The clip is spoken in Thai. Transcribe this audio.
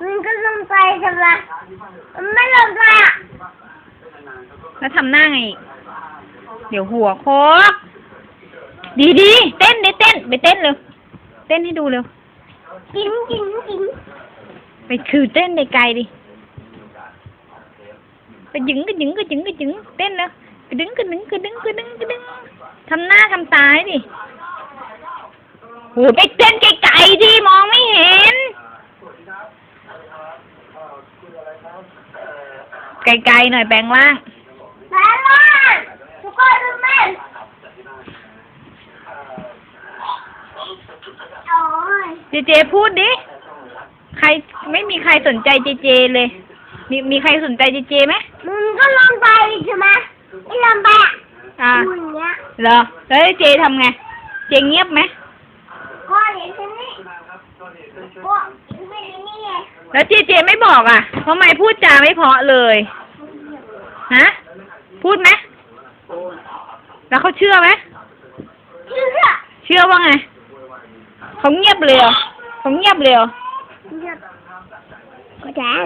มันก็ลงไปใช่ปะมันไม่ลงไปอะแล้วทำหน้าไงอีกเดี๋ยวหัวโคกดีดีๆเต้นดิเต้น ไปเต้นเร็ว เต้นให้ดูเร็วจิ้งจิ้งจิ้งไปคือเต้นในไกลดิ ไปยึงก็ยึงก็ยึงก็ยึงเต้นแล้วกระดึงกระดึงกระดึงกระดึงกระดึงทำหน้าทำตาให้ดิโหไปเต้นไกลๆดิมองไม่เห็น ไกลๆหน่อยแปลงร่าง แม่ล่ะทุกคนดูแม่โอ้ยเจเจพูดดิ ใครไม่มีใครสนใจเจเจเลย มีมีใครสนใจเจเจไหมมึงก็ลงไปใช่ไหมไม่ลงไปอะอ่ามึงเนี้ยเหรอ แล้วเจทำไง เจเงียบไหมก็เห็นที่นี่ก็เห็นไม่ได้นี่ไง แล้วเจเจไม่บอกอะทำไมพูดจาไม่เพราะเลย ฮะ พูดไหม แล้วเขาเชื่อไหม เชื่อ เชื่อว่าไง เขาเงียบเลยเหรอเขาเงียบเลยเหรอก็ได้